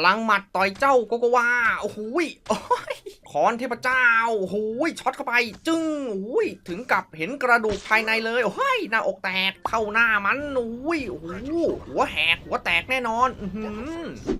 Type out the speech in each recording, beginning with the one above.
พลังหมัดต่อยเจ้าโกโกวาโอ้โหโอ้ย คอนเทพเจ้าโอ้โหยช็อตเข้าไป จึ้งโอ้ยถึงกับเห็นกระดูกภายในเลยโอ้ยหน้าอกแตกเข้าหน้ามันโอ้ยโอ้โหหัวแหกหัวแตกแน่นอนอื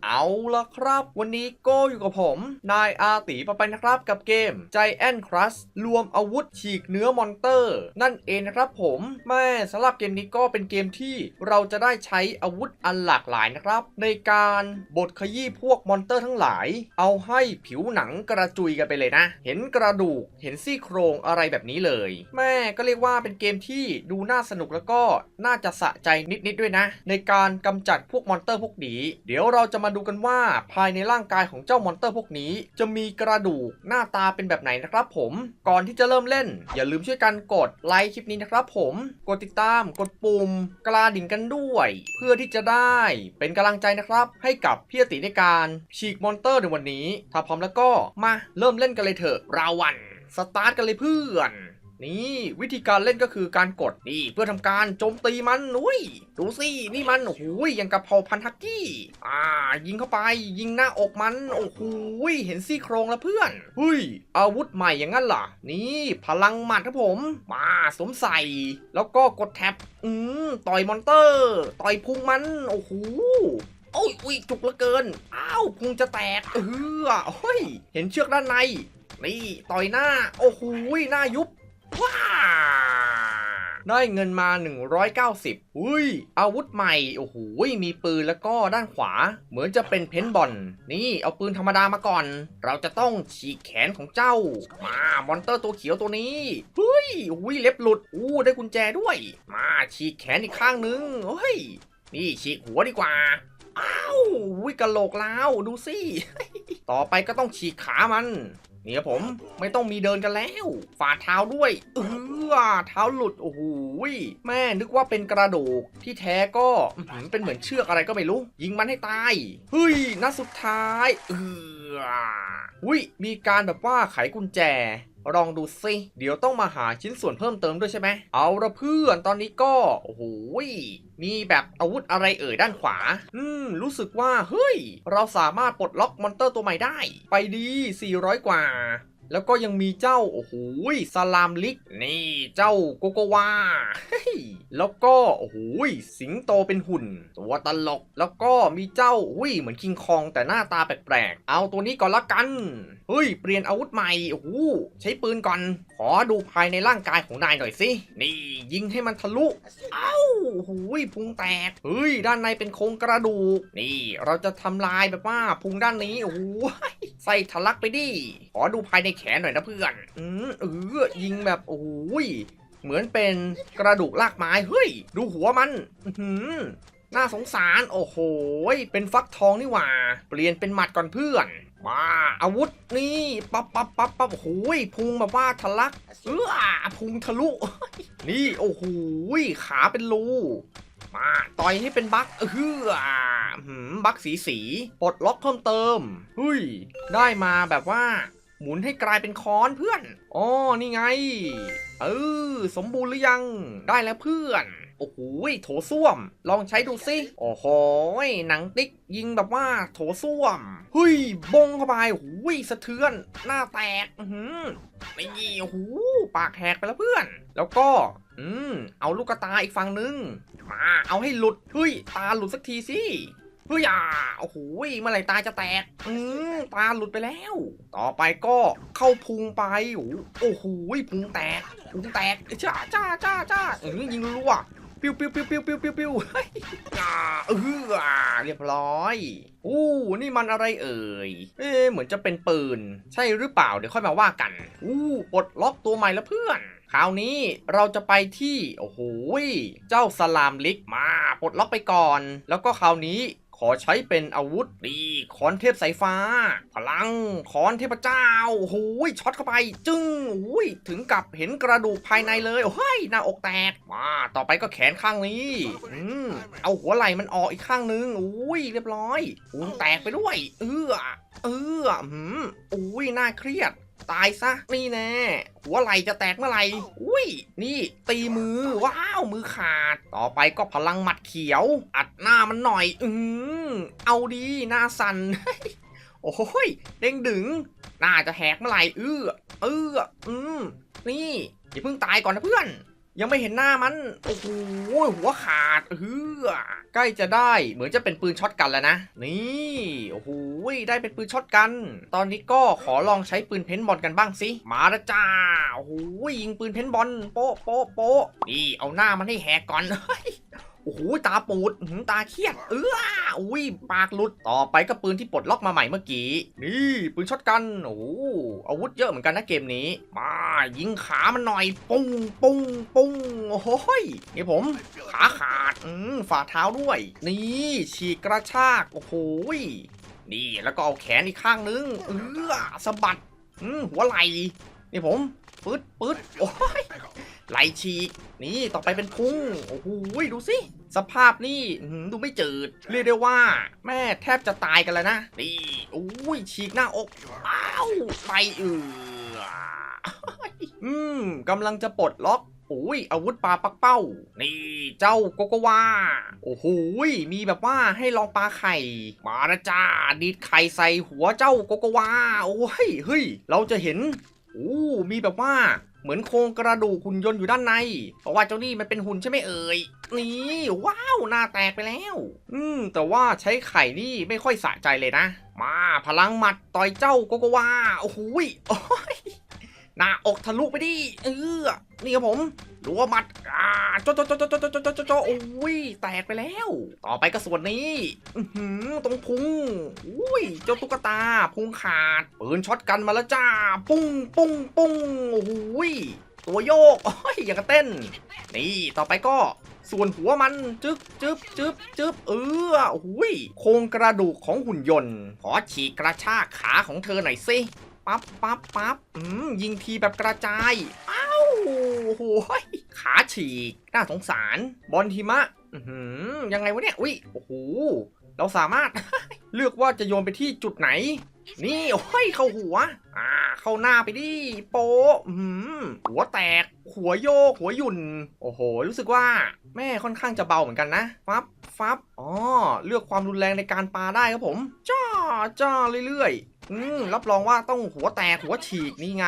เอาละครับ วันนี้โกอยู่กับผม นายอาตีปะไปนะครับกับเกม Giant Crush รวมอาวุธฉีกเนื้อมอนเตอร์ นั่นเองนะครับผมแม่สำหรับเกมนี้ก็เป็นเกมที่เราจะได้ใช้อาวุธอันหลากหลายนะครับ ในการบดขยี้พวกมอนเตอร์ทั้งหลาย เอาให้ผิวหนังกระจุยกันไปเลยนะ เห็นกระดูก เห็นซี่โครงอะไรแบบนี้เลย แม่ก็เรียกว่าเป็นเกมที่ดูน่าสนุกแล้วก็น่าจะสะใจนิดๆด้วยนะ ในการกำจัดพวกมอนเตอร์พวกนี้เดี๋ยวเราจะมาดูกันว่าภายในร่างกายของเจ้ามอนเตอร์พวกนี้ จะมีกระดูกหน้าตาเป็นแบบไหนนะครับผม ก่อนที่จะเริ่มเล่น อย่าลืมช่วยกันกดไลค์คลิปนี้นะครับผมกดติดตามกดปุ่มกระดิ่งกันด้วย เพื่อที่จะได้เป็นกำลังใจนะครับ ให้กับพี่ติในการฉีกมอนเตอร์ในวันนี้ ถ้าพร้อมแล้วก็มาเริ่มเล่นกันเลยเถอะราวันสตาร์ทกันเลยเพื่อนนี่วิธีการเล่นก็คือการกดนี่เพื่อทำการโจมตีมันอุ้ยดูสินี่มันโอ้โหอย่างกับเผ่าพันธุ์ฮักกี้ อ่า ยิงเข้าไปยิงหน้าอกมันโอ้โหเห็นซี่โครงแล้วเพื่อนเฮ้ยอาวุธใหม่อย่างนั้นเหรอนี่พลังหมัดครับผม มาสวมใส่ แล้วก็กดแท็บอืมต่อยมอนเตอร์ ต่อยพุงมันโอ้โห อ้ยอุ้ยจุกเหลือเกิน อ้าวพุงจะแตกเออเฮ้ย เห็นเชือกด้านใน นี่ต่อยหน้า โอ้โหหน้ายุบ ว้าได้เงินมา 190 อุ้ย อาวุธใหม่ โอ้โห มีปืนแล้วก็ด้านขวา เหมือนจะเป็นเพนบอล นี่เอาปืนธรรมดามาก่อน เราจะต้องฉีกแขนของเจ้า มา มอนเตอร์ตัวเขียวตัวนี้เฮ้ยอุ้ย เล็บหลุด อู้ ได้กุญแจด้วย มาฉีกแขนอีกข้างนึงเฮ้ย นี่ฉีกหัวดีกว่า อ้าววิกะโหลกแล้วดูสิ ต่อไปก็ต้องฉีกขามัน นี่ครับผมไม่ต้องมีเดินกันแล้ว ฝ่าเท้าด้วย เออเท้าหลุด โอ้โหแม่นึกว่าเป็นกระดูกที่แท้ก็อื้อหือเป็นเหมือนเชือกอะไรก็ไม่รู้ ยิงมันให้ตาย เฮ้ยนัดสุดท้าย เอออุ้ยมีการแบบว่าไขกุญแจ ลองดูสิเดี๋ยวต้องมาหาชิ้นส่วนเพิ่มเติมด้วยใช่ไหม เอาละเพื่อนตอนนี้ก็ โอ้โหยมีแบบอาวุธอะไรเอ่ยด้านขวา อืม รู้สึกว่า เฮ้ย เราสามารถปลดล็อกมอนเตอร์ตัวใหม่ได้ ไปดี 400 กว่าแล้วก็ยังมีเจ้า โอ้โหสลามลิก นี่เจ้าโกโกวา แล้วก็โอ้โหยสิงโตเป็นหุ่น ตัวตลก แล้วก็มีเจ้าอุ้ยเหมือนคิงคองแต่หน้าตาแปลกๆ เอาตัวนี้ก่อนละกัน เฮ้ย เปลี่ยนอาวุธใหม่โอ้โหใช้ปืนก่อน ขอดูภายในร่างกายของนายหน่อยสิ นี่ยิงให้มันทะลุ เอ้าโอ้ยพุงแตก เฮ้ย ด้านในเป็นโครงกระดูก นี่ เราจะทำลายแบบว่าพุงด้านนี้โอ้โหใส่ทะลักไปดิ ขอดูภายในแขนหน่อยนะเพื่อน อืมเออยิงแบบโอ้ย เหมือนเป็นกระดูกลากไม้เฮ้ย ดูหัวมันหือน่าสงสาร โอ้โห เป็นฟักทองนี่หว่า เปลี่ยนเป็นหมัดก่อนเพื่อน มาอาวุธนี่ปั๊บปั๊บปั๊บปั๊บโอ้โหพุงแบบว่าทะลักเออพุงทะลุ นี่โอ้โหขาเป็นรูมาต่อยให้เป็นบั๊กเออหืมบั๊กสีสีปลดล็อกเพิ่มเติมเฮ้ย ได้มาแบบว่า หมุนให้กลายเป็นค้อนเพื่อนอ๋อนี่ไง เออ สมบูรณ์หรือยัง ได้แล้วเพื่อน โอ้โหโถส้วม ลองใช้ดูสิ โอ้โหหนังติ๊กยิงแบบว่าโถส้วมเฮ้ยบงเข้าไปโอ้โหสะเทือน หน้าแตกอือหือนี่โอ้โหปากแหกไปแล้วเพื่อน แล้วก็ อืม เอาลูกตาอีกฝั่งนึง มา เอาให้หลุด เฮ้ย ตาหลุดสักทีสิ เฮ้ยอ่าโอ้โหเมื่อไหร่ตาจะแตก อืมตาหลุดไปแล้ว ต่อไปก็เข้าพุงไป โอ้โหพุงแตก พุงแตกจ้าจ้าจ้าจ้าเออยิงรัวปิ้วปิ้วปิ้วปิ้วปิ้วปิ้วปิ้วเฮ้ยอ่าเออเรียบร้อย อู้นี่มันอะไรเอ่ย เอ๊เหมือนจะเป็นปืน ใช่หรือเปล่าเดี๋ยวค่อยมาว่ากัน อู้ปลดล็อกตัวใหม่แล้วเพื่อน คราวนี้เราจะไปที่ โอ้โหเจ้าสลามลิกมาปลดล็อกไปก่อน แล้วก็คราวนี้ ขอใช้เป็นอาวุธดีคอนเทพสายฟ้า พลังคอนเทพเจ้าโอ้โหช็อตเข้าไป จึ้งโอ้ยถึงกับเห็นกระดูกภายในเลยโอ้ยหน้าอกแตกมาต่อไปก็แขนข้างนี้ อืมเอาหัวไหล่มันออกอีกข้างนึงโอ้ยเรียบร้อยพุงแตกไปด้วย เออเออหืมโอ้ยน่าเครียด ตายซะนี่แน่หัวไหลจะแตกเมื่อไหร่อุ้ย นี่ตีมือว้าวมือขาด ต่อไปก็พลังหมัดเขียว อัดหน้ามันหน่อย อืมเอาดีหน้าสันโอ้ยเด้งดึงน่าจะแหกเมื่อไหร่เออเอออืมนี่อย่าเพิ่งตายก่อนนะเพื่อน ยังไม่เห็นหน้ามัน โอ้โห หัวขาดเออใกล้จะได้ เหมือนจะเป็นปืนช็อตกันแล้วนะ นี่ โอ้โห ได้เป็นปืนช็อตกัน ตอนนี้ก็ขอลองใช้ปืนเพนบอลกันบ้างสิ มาละจ้า โอ้โห ยิงปืนเพนบอล โป๊ะโป๊ะโป๊ะนี่ เอาหน้ามันให้แหกก่อนเฮ้ย อ้โหตาปูดหือตาเครียดเอออุ้ยปากหลุดต่อไปก็ปืนที่ปลดล็อกมาใหม่เมื่อกี้ นี่ปืนช็อตกันโอ้โหอาวุธเยอะเหมือนกันนะเกมนี้ มายิงขามันหน่อย ปุ้งปุ้งปุ้งโอ้โหยนี่ผม ขาขาดอืมฝ่าเท้าด้วย นี่ฉีกกระชากโอ้โหยนี่แล้วก็เอาแขนอีกข้างนึงเออสะบัดอืมหัวไหล่นี่ผมปึ๊ดปึ๊ดโอ้ยไหลฉีกนี่ต่อไปเป็นพุงโอ้โหดูสิ สภาพนี่ดูไม่จืด เรียกได้ว่า แม่แทบจะตายกันแล้วนะนี่โอ้ยฉีกหน้าอกอ้าวไปเอออืมกำลังจะปลดล็อกโอ้ยอาวุธปลาปักเป้า นี่เจ้าโกโกวาโอ้โหมีแบบว่าให้ลองปลาไข่ มานะจ้าดีดไข่ใส่หัวเจ้าโกโกวาโอ้ยเฮ้ย เราจะเห็นโอ้มีแบบว่าเหมือนโครงกระดูกหุ่นยนต์อยู่ด้านใน เพราะว่าเจ้านี่มันเป็นหุ่นใช่ไหมเอ่ย นี่ว้าวหน้าแตกไปแล้ว อืม แต่ว่าใช้ไข่นี่ไม่ค่อยสะใจเลยนะ มาพลังหมัดต่อยเจ้าโกโกวาโอ้โหโอ้ยหน้าอกทะลุไปดิเออนี่ครับผมรัวหมัดอ่าโจโจโจโจโจโจโจโจโจโอ้ยแตกไปแล้ว ต่อไปก็ส่วนนี้ตรงพุงอุ้ยเจ้าตุ๊กตาพุงขาดปืนช็อตกันมาแล้วจ้า ปุ้งปุ้งปุ้งโอ้โหยตัวโยกโอ้ยอย่างกับเต้น นี่ต่อไปก็ ส่วนหัวมันจึ๊บจึ๊บจึ๊บจึ๊บเออโอ้ยโครงกระดูกของหุ่นยนต์ ขอฉีกกระชากขาของเธอหน่อยสิปั๊บปั๊บปั๊บอืมยิงทีแบบกระจายอ้าวโอ้โหยขาฉีกน่าสงสาร บอลหิมะอือหือยังไงวะเนี่ยอุ้ยโอ้โหเราสามารถเลือกว่าจะโยนไปที่จุดไหน นี่โอ้ยเข้าหัว อ่า เข้าหน้าไปดิโป๊อืมหัวแตก หัวโยก หัวหยุ่น โอ้โห รู้สึกว่า แม่ค่อนข้างจะเบาเหมือนกันนะ ฟับ ฟับ อ๋อ เลือกความรุนแรงในการปาได้ครับผม จ้าจ้าเรื่อยๆ อืมรับรองว่าต้องหัวแตกหัวฉีกนี่ไง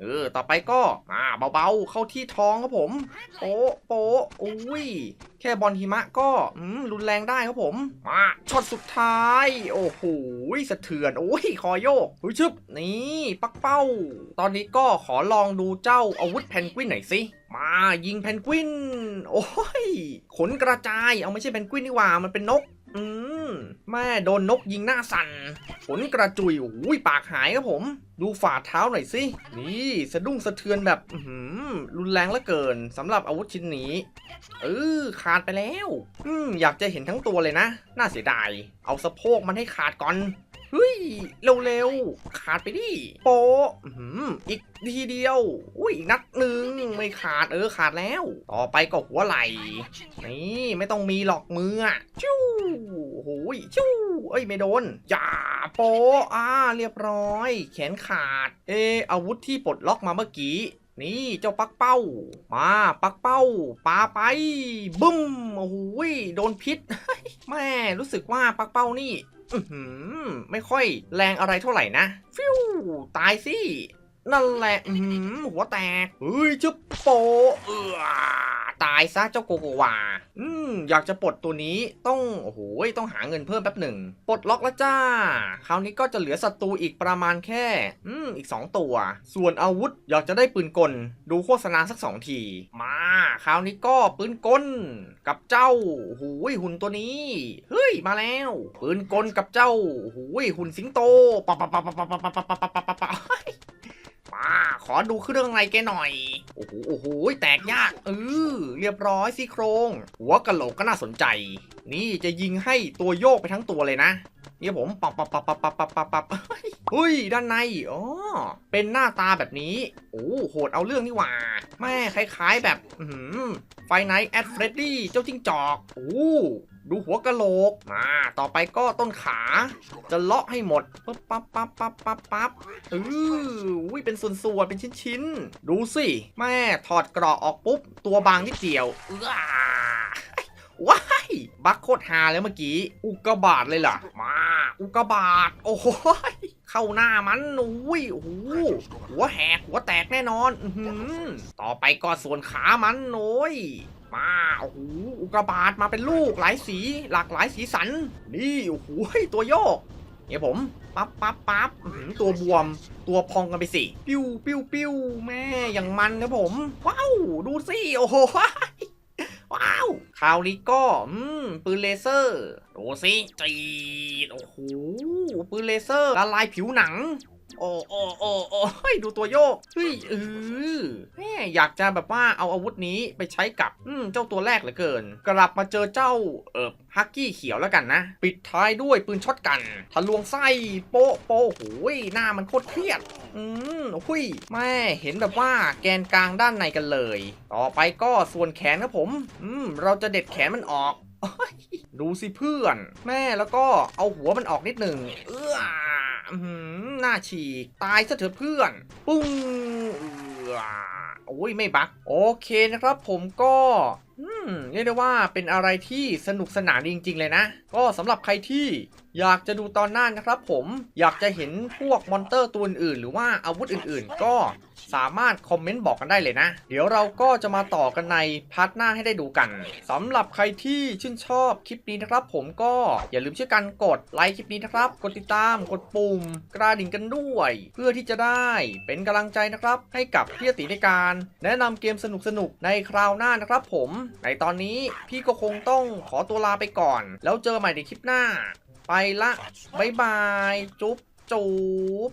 เออ ต่อไปก็อ่าเบาๆ เข้าที่ท้องครับผม โป๊ะโป๊ะอุ้ย แค่บอลหิมะก็อืมรุนแรงได้ครับผมมาช็อตสุดท้าย โอ้โหสะเทือนโอ้ยคอโยกหุยชึบนี่ปักเป้า ตอนนี้ก็ขอลองดูเจ้าอาวุธแพนกวินหน่อยสิมายิงแพนกวิน โอ้ยขนกระจายเอาไม่ใช่แพนกวินนี่หว่ามันเป็นนก อืมแม่โดนนกยิงหน้าสั่นขนกระจุยอุ้ยปากหายครับผม ดูฝ่าเท้าหน่อยสินี่สะดุ้งสะเทือนแบบหืมรุนแรงเหลือเกินสำหรับอาวุธชิ้นนี้เออขาดไปแล้ว อืมอยากจะเห็นทั้งตัวเลยนะ น่าเสียดายเอาสะโพกมันให้ขาดก่อน เฮ้ยเร็วๆขาดไปดิโปอื้อหืออีกทีเดียว อุ้ยอีกนัดหนึ่งไม่ขาดเออขาดแล้ว ต่อไปก็หัวไหลนี่ไม่ต้องมีหลอกมืออะชู้โอ้ยชู้เอ้ยไม่โดนอย่าโปอ่าเรียบร้อย แขนขาดเอออาวุธที่ปลดล็อกมาเมื่อกี้นี่เจ้าปักเป้า มาปักเป้าปาไป บึ้มโอ้โหยโดนพิษแม่รู้สึกว่าปักเป้านี่ ไม่ค่อยแรงอะไรเท่าไหร่นะ ฟิวตายสิ นั่นแหละหัวแตก เฮ้ยจะโปเออ ตายซะเจ้าโกโกวา อืม อยากจะปลดตัวนี้ต้อง โอ้โห ต้องหาเงินเพิ่มแป๊บหนึ่ง ปลดล็อกแล้วจ้า คราวนี้ก็จะเหลือศัตรูอีกประมาณแค่ อืม อีก 2 ตัว ส่วนอาวุธอยากจะได้ปืนกล ดูโฆษณาสักสองที มา คราวนี้ก็ปืนกลกับเจ้าโอ้โหหุ่นตัวนี้ เฮ้ย มาแล้ว ปืนกลกับเจ้าโอ้โหหุ่นสิงโตปะปะปะปะปะปะปะปะปะปะ ปะปะปะมาขอดูเครื่องในแกหน่อย โอ้โหโอ้โหแตกยากเออเรียบร้อยซี่โครง หัวกะโหลกก็น่าสนใจ นี่จะยิงให้ตัวโยกไปทั้งตัวเลยนะเนี่ยผมปับปับปับปับปับปับปับปับเฮ้ยด้านในอ๋อเป็นหน้าตาแบบนี้ โอ้โหดเอาเรื่องนี่หว่า แม่คล้ายๆแบบไฟไนท์แอดเฟรดดี้เจ้าจิ้งจอกโอ้ ดูหัวกะโหลก มา ต่อไปก็ต้นขา จะเลาะให้หมด ปั๊บปั๊บปั๊บปั๊บปั๊บปั๊บเอออุ้ยเป็นส่วนๆ เป็นชิ้นๆ ดูสิ แม่ถอดกราะออกปุ๊บ ตัวบางนิดเดียวเออว้ายบักโคตรฮาแล้วเมื่อกี้ อุกกาบาตเลยล่ะ มา อุกกาบาต โอ้โหยเข้าหน้ามันอุ้ยโอ้โหหัวแหกหัวแตกแน่นอนอต่อไปก็ส่วนขามันโอ้ย มาโอ้โหอุกกาบาตมาเป็นลูกหลายสีหลากหลายสีสัน นี่โอ้โหตัวโยกเนี่ยผมปั๊บปั๊บปั๊บตัวบวมตัวพองกันไปสิปิ้วปิ้วปิ้วแม่อย่างมันนะผม ว้าว ดูสิ โอ้โหว้าวคราวนี้ก็อืมปืนเลเซอร์ ดูสิจีดโอ้โหปืนเลเซอร์ละลายผิวหนัง โอ้โอ้โอ้โอ้เฮ้ยดูตัวโยกเฮ้ยเออแม่อยากจะแบบว่าเอาอาวุธนี้ไปใช้กับอืมเจ้าตัวแรกเหลือเกิน กลับมาเจอเจ้าเอิบฮักกี้เขียวแล้วกันนะ ปิดท้ายด้วยปืนช็อตกันทะลวงไส้โป๊ะโป๊ะโอ้ยหน้ามันโคตรเครียดอืมหุยแม่เห็นแบบว่าแกนกลางด้านในกันเลย ต่อไปก็ส่วนแขนครับผม อืม เราจะเด็ดแขนมันออก ดูสิเพื่อน แม่แล้วก็เอาหัวมันออกนิดหนึ่งเอื้ออ หน้าฉีก ตายซะเถอะเพื่อน ปุ้งอื้อโอ้ยไม่บักโอเคนะครับผมก็อเรียกได้ว่าเป็นอะไรที่สนุกสนานจริง ๆ เลยนะ ก็สำหรับใครที่อยากจะดูตอนหน้านะครับผมอยากจะเห็นพวกมอนเตอร์ตัวอื่น หรือว่าอาวุธอื่น ๆ ก็ สามารถคอมเมนต์บอกกันได้เลยนะ เดี๋ยวเราก็จะมาต่อกันในพาร์ทหน้าให้ได้ดูกันสำหรับใครที่ชื่นชอบคลิปนี้นะครับ ผมก็อย่าลืมช่วยกันกดไลค์คลิปนี้นะครับ กดติดตามกดปุ่ม กระดิ่งกันด้วย เพื่อที่จะได้เป็นกำลังใจนะครับ ให้กับพี่ติในการ แนะนำเกมสนุกๆในคราวหน้านะครับผม ในตอนนี้พี่ก็คงต้องขอตัวลาไปก่อน แล้วเจอใหม่ในคลิปหน้า ไปละบ๊ายบาย จุ๊บจุ๊บ